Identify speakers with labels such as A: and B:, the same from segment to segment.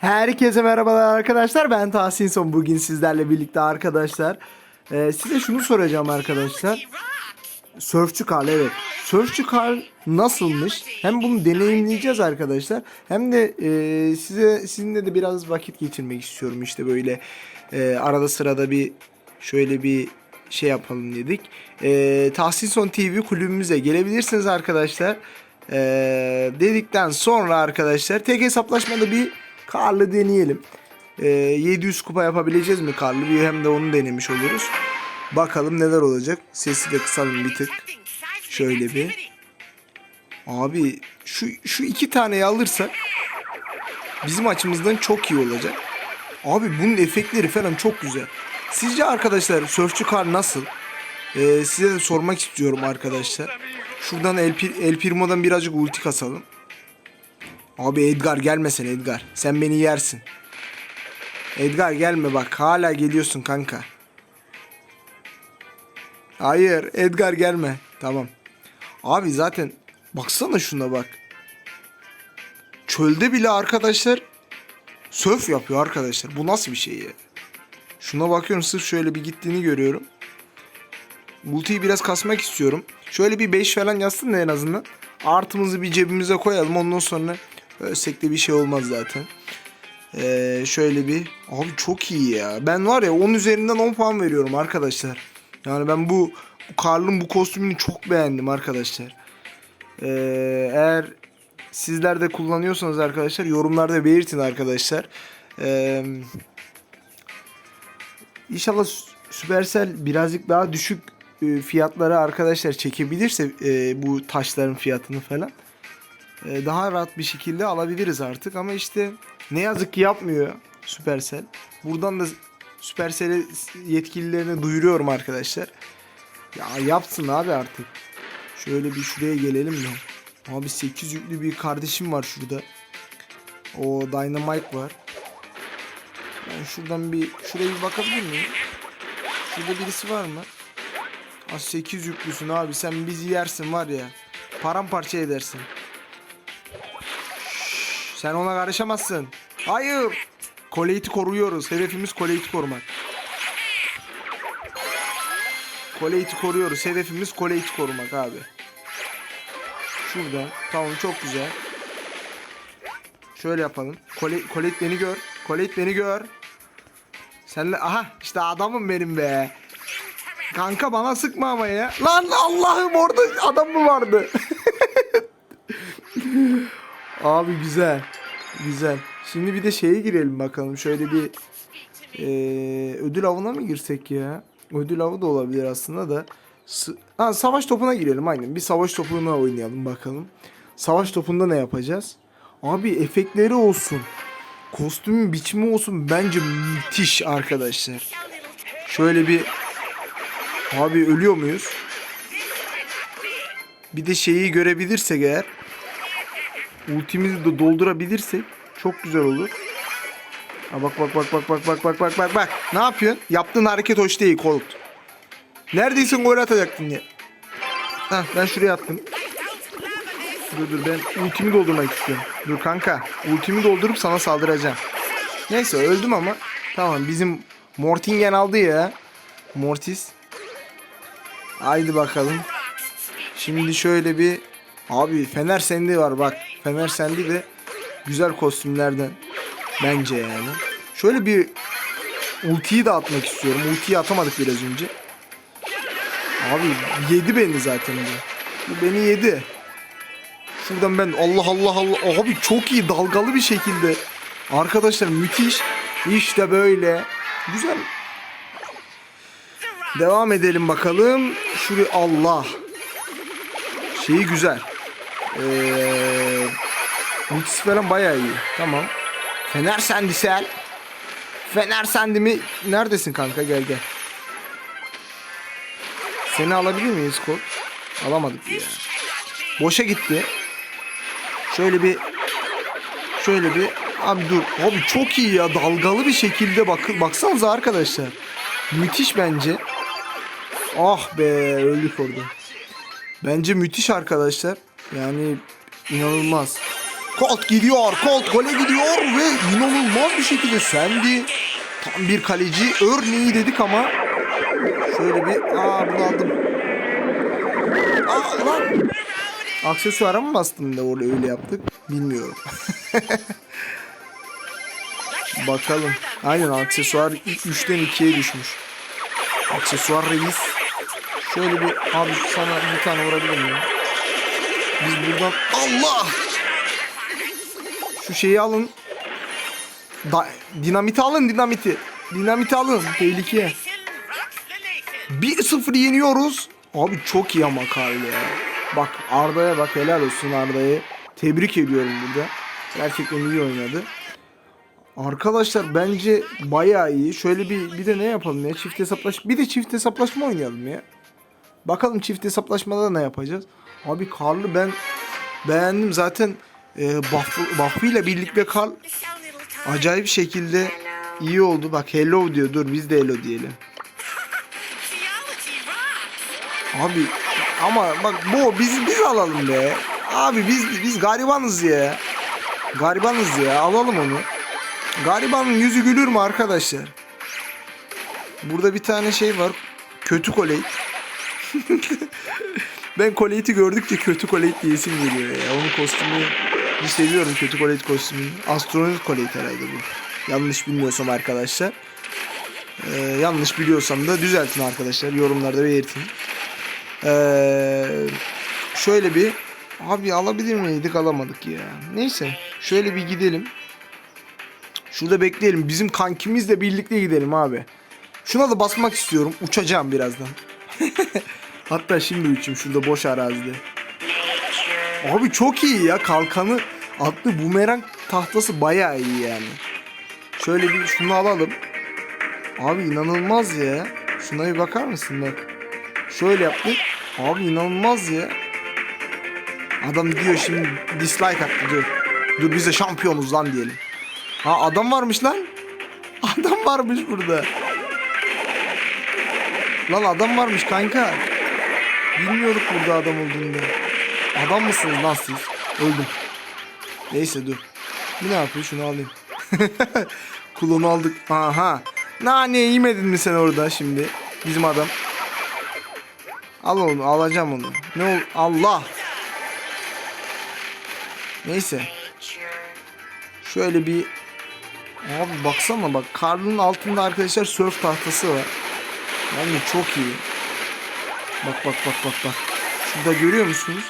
A: Herkese merhabalar arkadaşlar. Ben Tahsin Son. Bugün sizlerle birlikte arkadaşlar. Ee, size şunu soracağım arkadaşlar. Surfçu Karl evet. Surfçu Karl nasılmış? Hem bunu deneyimleyeceğiz arkadaşlar. Hem de e, size sizinle de biraz vakit geçirmek istiyorum. İşte böyle e, arada sırada bir şöyle bir şey yapalım dedik. E, Tahsin Son TV kulübümüze gelebilirsiniz arkadaşlar. E, dedikten sonra arkadaşlar tek hesaplaşmada bir Karlı deneyelim. E, 700 kupa yapabileceğiz mi Karlı? Bir hem de onu denemiş oluruz. Bakalım neler olacak. Sesi de kısalım bir tık. Şöyle bir. Abi şu şu iki taneyi alırsak bizim açımızdan çok iyi olacak. Abi bunun efektleri falan çok güzel. Sizce arkadaşlar Surfçu Kar nasıl? Ee, size de sormak istiyorum arkadaşlar. Şuradan El, El Primo'dan birazcık ulti kasalım. Abi Edgar gelmesen Edgar. Sen beni yersin. Edgar gelme bak. Hala geliyorsun kanka. Hayır Edgar gelme. Tamam. Abi zaten baksana şuna bak. Çölde bile arkadaşlar sörf yapıyor arkadaşlar. Bu nasıl bir şey ya? Şuna bakıyorum sırf şöyle bir gittiğini görüyorum. Multiyi biraz kasmak istiyorum. Şöyle bir 5 falan yazsın da en azından. Artımızı bir cebimize koyalım. Ondan sonra ölsek de bir şey olmaz zaten. Ee, şöyle bir. Abi çok iyi ya. Ben var ya 10 üzerinden 10 puan veriyorum arkadaşlar. Yani ben bu, bu Karl'ın bu kostümünü çok beğendim arkadaşlar. Ee, eğer sizler de kullanıyorsanız arkadaşlar yorumlarda belirtin arkadaşlar. Ee, İnşallah Supercell birazcık daha düşük e, fiyatlara arkadaşlar çekebilirse e, bu taşların fiyatını falan daha rahat bir şekilde alabiliriz artık ama işte ne yazık ki yapmıyor Supercell. Buradan da Supercell'e yetkililerine duyuruyorum arkadaşlar. Ya yapsın abi artık. Şöyle bir şuraya gelelim mi? Abi 8 yüklü bir kardeşim var şurada. O Dynamite var. Ben şuradan bir şuraya bir bakabilir miyim? Şurada birisi var mı? Ha 8 yüklüsün abi sen bizi yersin var ya. Paramparça edersin. Sen ona karışamazsın. Hayır. Koleyti koruyoruz. Hedefimiz koleyti korumak. Koleyti koruyoruz. Hedefimiz koleyti korumak abi. Şurada. Tamam çok güzel. Şöyle yapalım. Kole, Koleit beni gör. Koleit beni gör. Senle aha işte adamım benim be. Kanka bana sıkma ama ya. Lan Allah'ım orada adam mı vardı? Abi güzel. Güzel. Şimdi bir de şeye girelim bakalım. Şöyle bir eee, ödül avına mı girsek ya? Ödül avı da olabilir aslında da. Ha, savaş topuna girelim aynen. Bir savaş topuna oynayalım bakalım. Savaş topunda ne yapacağız? Abi efektleri olsun. Kostümün biçimi olsun bence müthiş arkadaşlar. Şöyle bir abi ölüyor muyuz? Bir de şeyi görebilirsek eğer ultimizi de doldurabilirsek çok güzel olur. Ha bak bak bak bak bak bak bak bak bak bak. Ne yapıyorsun? Yaptığın hareket hoş değil Colt. Neredeyse gol atacaktın ya. Hah ben şuraya attım. Dur dur ben ultimi doldurmak istiyorum. Dur kanka ultimi doldurup sana saldıracağım. Neyse öldüm ama. Tamam bizim Mortingen aldı ya. Mortis. Haydi bakalım. Şimdi şöyle bir abi Fener Sendi var bak. Fener Sendi de güzel kostümlerden bence yani. Şöyle bir ultiyi de atmak istiyorum. Ultiyi atamadık biraz önce. Abi yedi beni zaten bu. Bu beni yedi. Şuradan ben Allah Allah Allah abi çok iyi dalgalı bir şekilde. Arkadaşlar müthiş. İşte böyle. Güzel. Devam edelim bakalım. Şuraya Allah. Şeyi güzel. Ee, ultisi falan bayağı iyi. Tamam. Fener sendisel. Fener sendi mi? Neredesin kanka gel gel. Seni alabilir miyiz kol? Alamadık ya. Boşa gitti. Şöyle bir şöyle bir abi dur. Abi çok iyi ya dalgalı bir şekilde bak baksanıza arkadaşlar. Müthiş bence. Ah be öldük orada. Bence müthiş arkadaşlar. Yani inanılmaz. Colt gidiyor. Colt gole gidiyor ve inanılmaz bir şekilde sendi. Tam bir kaleci örneği dedik ama şöyle bir aa bunu aldım. Aa lan. Aksesuara mı bastım da orada öyle yaptık? Bilmiyorum. Bakalım. Aynen aksesuar ilk 3'ten 2'ye düşmüş. Aksesuar reis. Şöyle bir abi sana bir tane vurabilir miyim? Biz buradan Allah! Şu şeyi alın. Da, dinamiti alın dinamiti. Dinamiti alın. Tehlike. 1-0 yeniyoruz. Abi çok iyi ama Karl ya. Bak Arda'ya bak helal olsun Arda'yı. Tebrik ediyorum burada. Gerçekten iyi oynadı. Arkadaşlar bence bayağı iyi. Şöyle bir bir de ne yapalım ya? Çift hesaplaş bir de çift hesaplaşma oynayalım ya. Bakalım çift hesaplaşmada ne yapacağız? Abi Karl'ı ben beğendim zaten e, buff, buff'ıyla birlikte Karl acayip şekilde iyi oldu. Bak hello diyor. Dur biz de hello diyelim. Abi ama bak bu biz biz alalım be. Abi biz biz garibanız ya. Garibanız ya. Alalım onu. Garibanın yüzü gülür mü arkadaşlar? Burada bir tane şey var. Kötü koleit. ben koleiti gördükçe kötü koleit diyesim geliyor ya. Onun kostümünü seviyorum kötü koleit kostümünü. Astronot koleit herhalde bu. Yanlış bilmiyorsam arkadaşlar. Ee, yanlış biliyorsam da düzeltin arkadaşlar. Yorumlarda belirtin. Ee, şöyle bir abi alabilir miydik alamadık ya. Neyse şöyle bir gidelim. Şurada bekleyelim. Bizim kankimizle birlikte gidelim abi. Şuna da basmak istiyorum. Uçacağım birazdan. Hatta şimdi uçayım şurada boş arazide. Abi çok iyi ya. Kalkanı atlı bumerang tahtası bayağı iyi yani. Şöyle bir şunu alalım. Abi inanılmaz ya. Şuna bir bakar mısın bak. Şöyle yaptık. Abi inanılmaz ya. Adam diyor şimdi dislike attı dur. Dur biz de şampiyonuz lan diyelim. Ha adam varmış lan. Adam varmış burada. Lan adam varmış kanka. Bilmiyorduk burada adam olduğunu. Adam mısınız lan siz? Öldüm. Neyse dur. Bu ne yapıyor? Şunu alayım. Klonu aldık. Aha. Nane yemedin mi sen orada şimdi? Bizim adam. Al onu alacağım onu. Ne ol Allah. Neyse. Şöyle bir Abi baksana bak karnının altında arkadaşlar surf tahtası var. Yani çok iyi. Bak bak bak bak bak. Şurada görüyor musunuz?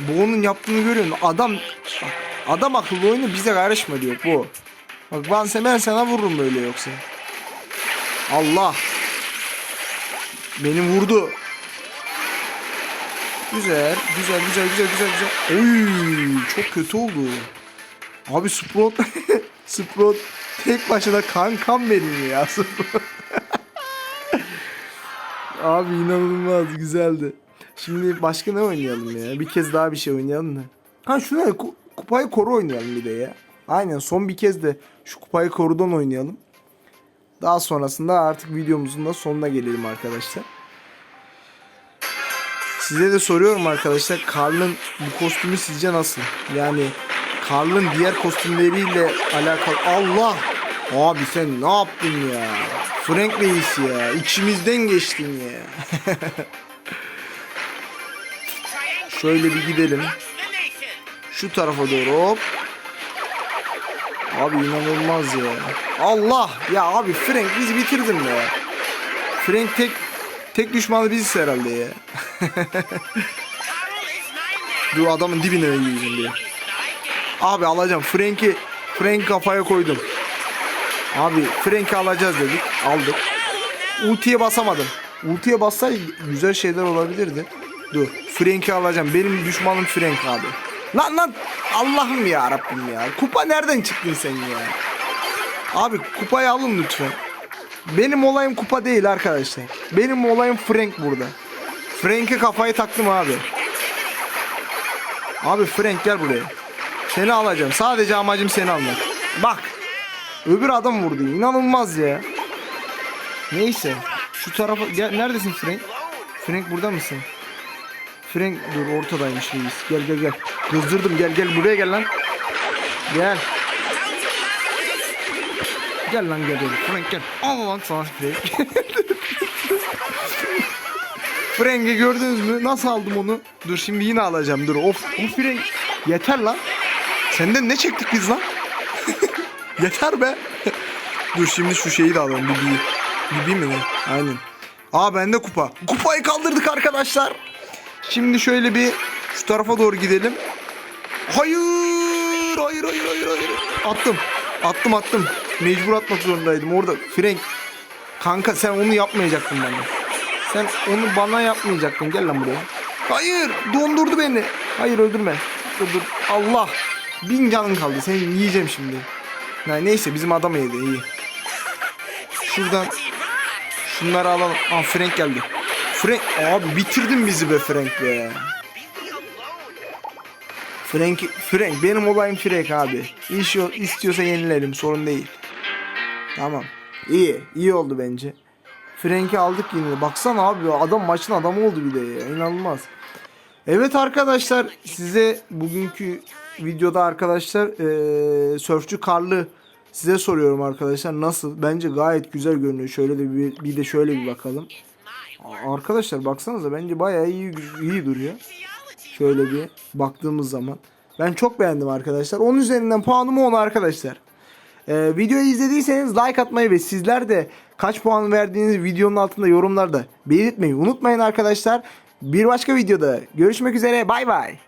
A: Bu onun yaptığını görüyor musun? Adam bak, adam akıllı oyunu bize karışma diyor bu. Bak ben, sen, ben sana vururum böyle yoksa. Allah. Beni vurdu. Güzel, güzel, güzel, güzel, güzel, güzel. Oy, çok kötü oldu. Abi Sprout, Sprout tek başına kankam benim ya Sprout. Abi inanılmaz güzeldi. Şimdi başka ne oynayalım ya? Bir kez daha bir şey oynayalım da. Ha şuna ku- kupayı koru oynayalım bir de ya. Aynen son bir kez de şu kupayı korudan oynayalım. Daha sonrasında artık videomuzun da sonuna gelelim arkadaşlar. Size de soruyorum arkadaşlar. Karl'ın bu kostümü sizce nasıl? Yani Karl'ın diğer kostümleriyle alakalı. Allah! Abi sen ne yaptın ya? Frank Reis ya. İçimizden geçtin ya. Şöyle bir gidelim. Şu tarafa doğru hop. Abi inanılmaz ya. Allah! Ya abi Frank bizi bitirdin be. Frank tek tek düşmanı biziz herhalde ya. Dur adamın dibine yiyeceğim diye. Abi alacağım. Frank'i Frank kafaya koydum. Abi Frank'i alacağız dedik. Aldık. Ultiye basamadım. Ultiye bassaydı güzel şeyler olabilirdi. Dur. Frank'i alacağım. Benim düşmanım Frank abi. Lan lan Allah'ım ya Rabbim ya. Kupa nereden çıktın sen ya? Abi kupayı alın lütfen. Benim olayım kupa değil arkadaşlar. Benim olayım Frank burada. Frank'e kafayı taktım abi. Abi Frank gel buraya. Seni alacağım. Sadece amacım seni almak. Bak. Öbür adam vurdu. İnanılmaz ya. Neyse. Şu tarafa gel. Neredesin Frank? Frank burada mısın? Frank dur ortadaymış reis. Gel gel gel. Kızdırdım gel gel buraya gel lan. Gel. Gel lan gel gel. Frank gel. Al lan sana Frank. Frank'i gördünüz mü? Nasıl aldım onu? Dur şimdi yine alacağım. Dur. Of. Of Frank. Yeter lan. Senden ne çektik biz lan? Yeter be. Dur şimdi şu şeyi de alalım. Bibi'yi. Bibi mi ne? Aynen. Aa bende kupa. Kupayı kaldırdık arkadaşlar. Şimdi şöyle bir şu tarafa doğru gidelim. Hayır. Hayır hayır hayır hayır. Attım. Attım attım. Mecbur atmak zorundaydım. Orada Frank. Kanka sen onu yapmayacaktın bana. Sen onu bana yapmayacaktın. Gel lan buraya. Hayır. Dondurdu beni. Hayır öldürme. Dur dur. Allah. Bin canın kaldı. Seni yiyeceğim şimdi. Ha, neyse bizim adam yedi. iyi. Şuradan şunları alalım. Aa Frank geldi. Frank abi bitirdin bizi be Frank be. Frank, Frank benim olayım Frank abi. İş yo- istiyorsa yenilerim sorun değil. Tamam. İyi. iyi oldu bence. Frank'i aldık yine. Baksana abi adam maçın adamı oldu bir de ya. İnanılmaz. Evet arkadaşlar size bugünkü videoda arkadaşlar eee Sörfçü Karlı size soruyorum arkadaşlar nasıl? Bence gayet güzel görünüyor. Şöyle de bir, bir de şöyle bir bakalım. Arkadaşlar baksanıza bence bayağı iyi iyi duruyor. Şöyle bir baktığımız zaman. Ben çok beğendim arkadaşlar. 10 üzerinden puanım 10 arkadaşlar. Ee, videoyu izlediyseniz like atmayı ve sizler de kaç puan verdiğiniz videonun altında yorumlarda belirtmeyi unutmayın arkadaşlar. Bir başka videoda görüşmek üzere. Bay bay.